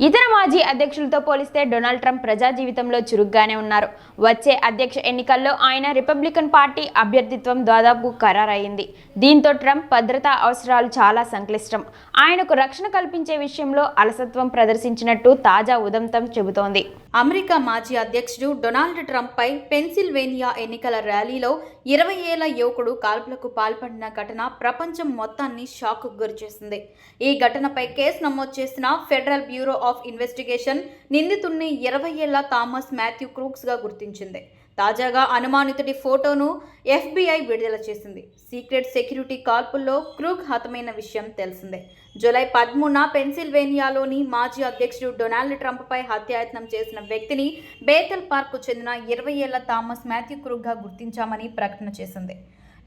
ఇతర మాజీ అధ్యక్షులతో పోలిస్తే డొనాల్డ్ ట్రంప్ ప్రజా జీవితంలో చురుగ్గానే ఉన్నారు. వచ్చే అధ్యక్ష ఎన్నికల్లో ఆయన రిపబ్లికన్ పార్టీ అభ్యర్థిత్వం దాదాపు ఖరారయ్యింది. దీంతో ట్రంప్ భద్రతా అవసరాలు చాలా సంక్లిష్టం. ఆయనకు రక్షణ కల్పించే విషయంలో అలసత్వం ప్రదర్శించినట్టు తాజా ఉదంతం చెబుతోంది. అమెరికా మాజీ అధ్యక్షుడు డొనాల్డ్ ట్రంప్పై పెన్సిల్వేనియా ఎన్నికల ర్యాలీలో ఇరవై ఏళ్ళ యువకుడు కాల్పులకు పాల్పడిన ఘటన ప్రపంచం మొత్తాన్ని షాక్కు గురిచేసింది. ఈ ఘటనపై కేసు నమోదు చేసిన ఫెడరల్ బ్యూరో ఆఫ్ ఇన్వెస్టిగేషన్ నిందితుడిని ఇరవై ఏళ్ళ థామస్ మాథ్యూ క్రూక్స్గా గుర్తించింది. తాజాగా అనుమానితుడి ఫోటోను ఎఫ్బీఐ విడుదల చేసింది. సీక్రెట్ సెక్యూరిటీ కాల్పుల్లో క్రూక్ హతమైన విషయం తెలిసిందే. జూలై పదమూడున పెన్సిల్వేనియాలోని మాజీ అధ్యక్షుడు డొనాల్డ్ ట్రంప్పై హత్యాయత్నం చేసిన వ్యక్తిని బేతల్ పార్కు చెందిన ఇరవై ఏళ్ళ థామస్ మాథ్యూ క్రూక్గా గుర్తించామని ప్రకటన చేసింది.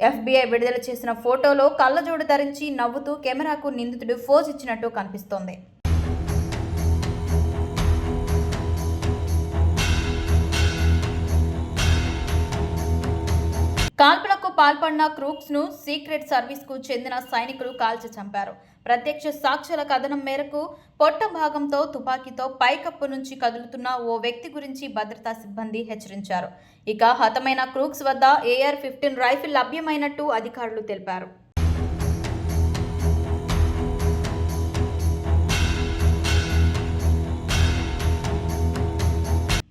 ఎఫ్బీఐ విడుదల చేసిన ఫోటోలో కళ్ళజోడు ధరించి నవ్వుతూ కెమెరాకు నిందితుడు ఫోజ్ ఇచ్చినట్టు కనిపిస్తోంది. కాల్పులకు పాల్పడిన క్రూక్స్ను సీక్రెట్ సర్వీస్కు చెందిన సైనికులు కాల్చి చంపారు. ప్రత్యక్ష సాక్ష్యాల కథనం మేరకు పొట్ట భాగంతో తుపాకీతో పైకప్పు నుంచి కదులుతున్న ఓ వ్యక్తి గురించి భద్రతా సిబ్బంది హెచ్చరించారు. ఇక హతమైన క్రూక్స్ వద్ద ఏఆర్ ఫిఫ్టీన్ రైఫిల్ లభ్యమైనట్టు అధికారులు తెలిపారు.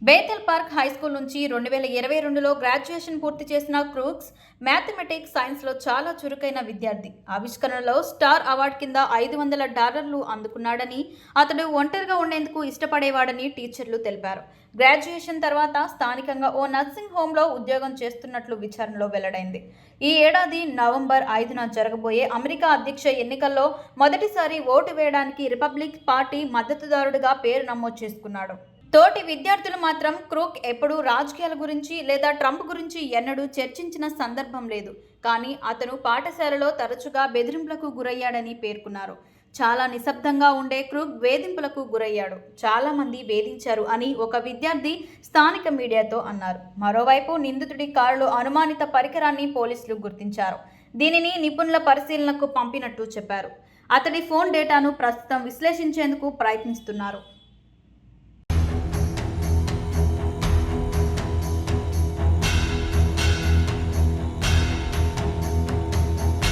బేతల్ పార్క్ హై స్కూల్ నుంచి రెండు వేల ఇరవై రెండులో గ్రాడ్యుయేషన్ పూర్తి చేసిన క్రూక్స్ మ్యాథమెటిక్స్ సైన్స్లో చాలా చురుకైన విద్యార్థి. ఆవిష్కరణలో స్టార్ అవార్డు కింద ఐదు వందల డాలర్లు అందుకున్నాడని అతడు ఒంటరిగా ఉండేందుకు ఇష్టపడేవాడని టీచర్లు తెలిపారు. గ్రాడ్యుయేషన్ తర్వాత స్థానికంగా ఓ నర్సింగ్ హోంలో ఉద్యోగం చేస్తున్నట్లు విచారణలో వెల్లడైంది. ఈ ఏడాది నవంబర్ ఐదున జరగబోయే అమెరికా అధ్యక్ష ఎన్నికల్లో మొదటిసారి ఓటు వేయడానికి రిపబ్లిక్ పార్టీ మద్దతుదారుడిగా పేరు నమోదు చేసుకున్నాడు. తోటి విద్యార్థులు మాత్రం క్రూక్ ఎప్పుడూ రాజకీయాల గురించి లేదా ట్రంప్ గురించి ఎన్నడూ చర్చించిన సందర్భం లేదు. కానీ అతను పాఠశాలలో తరచుగా బెదిరింపులకు గురయ్యాడని పేర్కొన్నారు. చాలా నిశ్శబ్దంగా ఉండే క్రూక్ వేధింపులకు గురయ్యాడు. చాలామంది వేధించారు అని ఒక విద్యార్థి స్థానిక మీడియాతో అన్నారు. మరోవైపు నిందితుడి కారులో అనుమానిత పరికరాన్ని పోలీసులు గుర్తించారు. దీనిని నిపుణుల పరిశీలనకు పంపినట్టు చెప్పారు. అతడి ఫోన్ డేటాను ప్రస్తుతం విశ్లేషించేందుకు ప్రయత్నిస్తున్నారు.